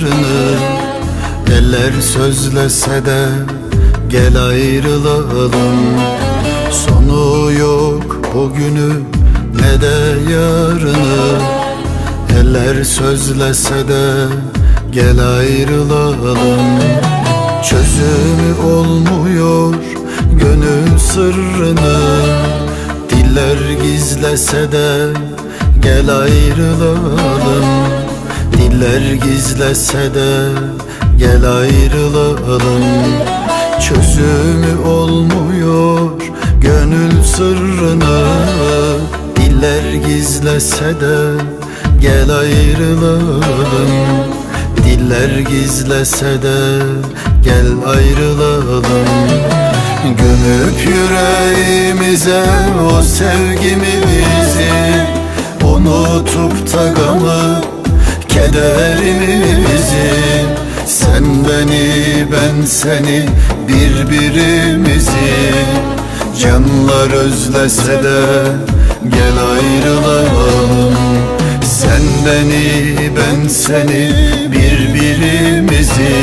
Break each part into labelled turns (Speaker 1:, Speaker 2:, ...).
Speaker 1: yarını Eller sözlese de gel ayrılalım. Sonu yok bugünü ne de yarını. Eller sözlese de gel ayrılalım. Çözümü olmuyor gönül sırrını. Diller gizlese de gel ayrılalım Diller gizlese de gel ayrılalım. Çözümü olmuyor gönül sırrını Diller gizlese de gel ayrılalım. Diller gizlese de gel ayrılalım. Gömüp yüreğimize o sevgimizi Unutup da gamı kederimizi Sen beni ben seni birbirimizi Canlar özlese de gel ayrılalım. Sen beni ben seni birbirimizi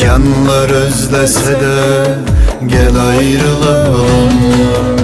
Speaker 1: Canlar özlese de gel ayrılalım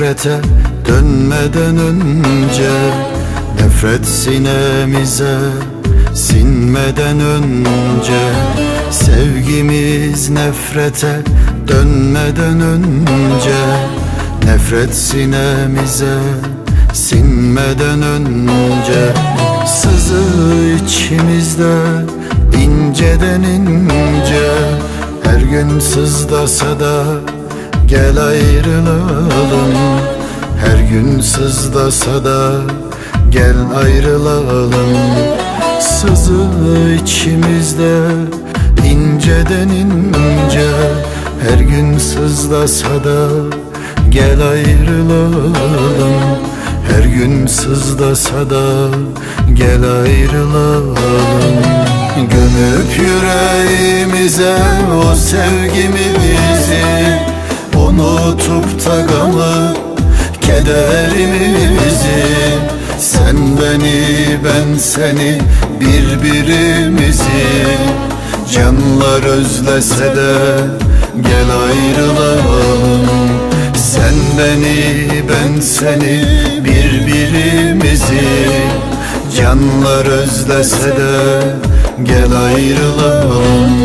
Speaker 1: nefrete dönmeden önce Nefret sinemize sinmeden önce Sevgimiz nefrete dönmeden önce Nefret sinemize sinmeden önce Sızı içimizde inceden ince Her gün sızdasa da Gel ayrılalım gün sızdasa da Gel ayrılalım. Sızı içimizde inceden ince. Her gün sızdasa da Gel ayrılalım. Her gün sızdasa da Gel ayrılalım. Gömüp yüreğimize o sevgimizi. Unutup da gamı kederimizi Sen beni ben seni birbirimizi Canlar özlese de gel ayrılalım. Sen beni ben seni birbirimizi Canlar özlese de gel ayrılalım